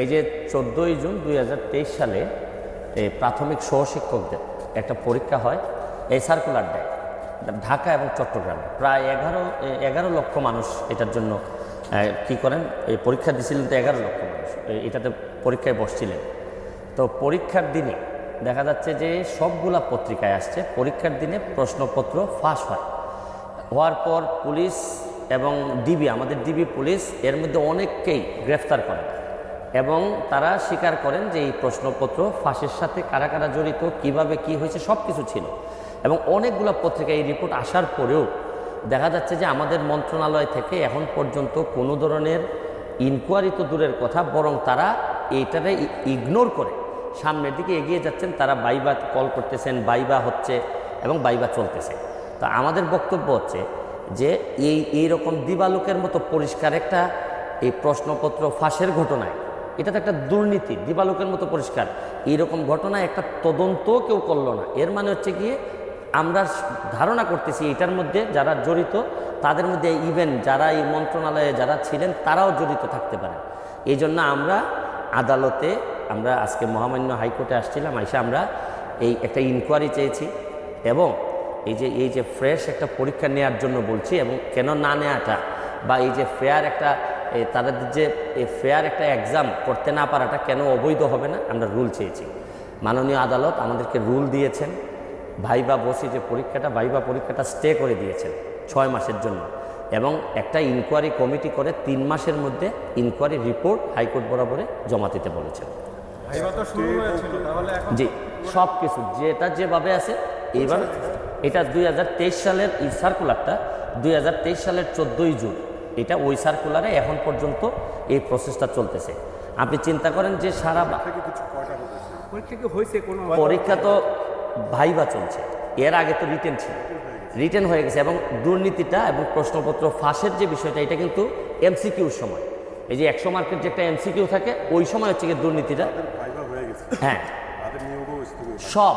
এই যে চোদ্দোই জুন দুই হাজার তেইশ সালে এই প্রাথমিক সহশিক্ষকদের একটা পরীক্ষা হয় এই সার্কুলার দেয় ঢাকা এবং চট্টগ্রামে। প্রায় এগারো এগারো লক্ষ মানুষ এটার জন্য কি করেন এই পরীক্ষা দিয়েছিলেন তো এগারো লক্ষ মানুষ এটাতে পরীক্ষায় বসছিলেন। তো পরীক্ষার দিনে দেখা যাচ্ছে যে সবগুলা পত্রিকায় আসছে, পরীক্ষার দিনে প্রশ্নপত্র ফাঁস হয়। হওয়ার পর পুলিশ এবং ডিবি আমাদের ডিবি পুলিশ এর মধ্যে অনেককেই গ্রেফতার করেন এবং তারা স্বীকার করেন যে এই প্রশ্নপত্র ফাঁসের সাথে কারা কারা জড়িত, কীভাবে কি হয়েছে সব কিছু ছিল। এবং অনেকগুলো পত্রিকায় এই রিপোর্ট আসার পরেও দেখা যাচ্ছে যে আমাদের মন্ত্রণালয় থেকে এখন পর্যন্ত কোনো ধরনের ইনকোয়ারি তো দূরের কথা, বরং তারা এইটারে ইগনোর করে। সামনের দিকে এগিয়ে যাচ্ছেন, তারা বাইবা কল করতেছেন, বাইবা হচ্ছে এবং বাইবা চলতেছে। তা আমাদের বক্তব্য হচ্ছে যে এই এই রকম দিবালোকের মতো পরিষ্কার একটা এই প্রশ্নপত্র ফাঁসের ঘটনায়। এটা তো একটা দুর্নীতি, দিবালোকের মতো পরিষ্কার। এইরকম ঘটনায় একটা তদন্ত কেউ করল না। এর মানে হচ্ছে গিয়ে আমরা ধারণা করতেছি এটার মধ্যে যারা জড়িত, তাদের মধ্যে ইভেন যারা এই মন্ত্রণালয়ে যারা ছিলেন, তারাও জড়িত থাকতে পারেন। এই জন্য আমরা আদালতে আমরা আজকে মহামান্য হাইকোর্টে আসছিলাম এসে আমরা এই একটা ইনকোয়ারি চেয়েছি এবং এই যে এই যে ফ্রেশ একটা পরীক্ষা নেওয়ার জন্য বলছি এবং কেন না নেওয়াটা বা এই যে ফেয়ার একটা তাদের যে এই ফেয়ার একটা এক্সাম করতে না পারাটা কেন অবৈধ হবে না? আমরা রুল চেয়েছি। মাননীয় আদালত আমাদেরকে রুল দিয়েছেন। ভাইবা বসি যে পরীক্ষাটা ভাইবা পরীক্ষাটা স্টে করে দিয়েছেন ছয় মাসের জন্য এবং একটা ইনকোয়ারি কমিটি করে তিন মাসের মধ্যে ইনকোয়ারি রিপোর্ট হাইকোর্ট বরাবরে জমা দিতে বলেছেন। জি সব কিছু যেটা যেভাবে আছে এইভাবে এটা দুই হাজার তেইশ সালের এই সার্কুলারটা দুই সালের চোদ্দোই জুন। এটা ওই সার্কুলারে এখন পর্যন্ত এই প্রসেসটা চলতেছে। আপনি চিন্তা করেন যে সারা পরীক্ষা কি হয়েছে কোনো পরীক্ষা তো ভাইবা চলছে। এর আগে তো রিটেন ছিল। রিটেন হয়ে গেছে। এবং দুর্নীতিটা এবং প্রশ্নপত্র ফাঁসের যে বিষয়টা এটা কিন্তু এমসিকিউর সময়। এই যে একশো মার্কের যে একটা এমসিকিউ থাকে ওই সময় হচ্ছে গিয়ে দুর্নীতিটা হয়ে হ্যাঁ। সব।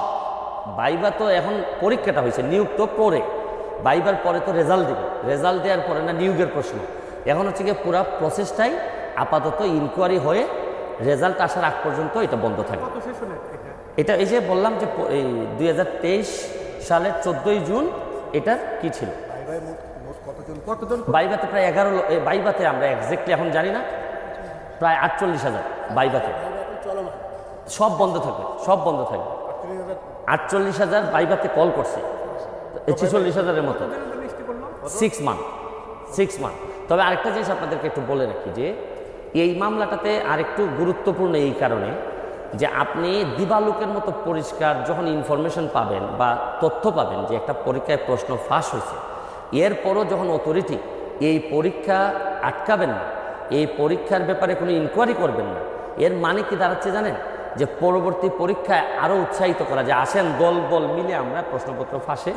বাইবা তো এখন পরীক্ষাটা হয়েছে নিয়োগ তো পরে। বাইবার পরে তো রেজাল্ট দেবে। রেজাল্ট দেওয়ার পরে না নিয়োগের প্রশ্ন। এখন হচ্ছে গিয়ে পুরো প্রসেসটাই আপাতত ইনকোয়ারি হয়ে রেজাল্ট আসার আগ পর্যন্ত এটা বন্ধ থাকবে। সেশনে এটা? এই যে বললাম যে এই দুই সালের চোদ্দোই জুন এটার কি ছিল? বাইবাতে প্রায় এগারো বাইবাতে আমরা এক্স্যাক্টলি এখন জানি না প্রায় আটচল্লিশ হাজার বাইবাতে। সব বন্ধ থাকবে সব বন্ধ থাকবে। আটচল্লিশ হাজার বাইবাতে কল করছে। ছেচল্লিশ হাজারের মতো। সিক্স মান্থ সিক্স মান্থ তবে আরেকটা জিনিস আপনাদেরকে একটু বলে রাখি যে এই মামলাটাতে আরেকটু গুরুত্বপূর্ণ এই কারণে যে আপনি দিবালুকের মতো পরিষ্কার যখন ইনফরমেশন পাবেন বা তথ্য পাবেন যে একটা পরীক্ষায় প্রশ্ন ফাঁস হয়েছে এরপরও যখন অথরিটি এই পরীক্ষা আটকাবেন না এই পরীক্ষার ব্যাপারে কোনো ইনকোয়ারি করবেন না এর মানে কি দাঁড়াচ্ছে জানেন? যে পরবর্তী পরীক্ষায় আরও উৎসাহিত করা যে আসেন, দল, বল মিলে আমরা প্রশ্নপত্র ফাঁসে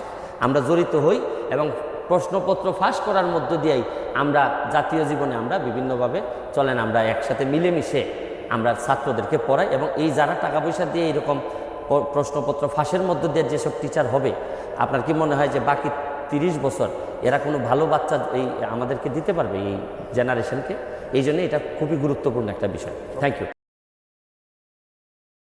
আমরা জড়িত হই এবং প্রশ্নপত্র ফাঁস করার মধ্য দিয়েই আমরা জাতীয় জীবনে আমরা বিভিন্নভাবে চলেন, আমরা একসাথে মিলেমিশে আমরা ছাত্রদেরকে পড়াই এবং এই যারা টাকা পয়সা দিয়ে এরকম প্রশ্নপত্র ফাঁসের মধ্য দিয়ে যেসব টিচার হবে, আপনার কি মনে হয় যে বাকি তিরিশ বছর এরা কোনো ভালো বাচ্চা এই আমাদেরকে দিতে পারবে এই জেনারেশনকে? এই জন্য এটা খুবই গুরুত্বপূর্ণ একটা বিষয়। Thank you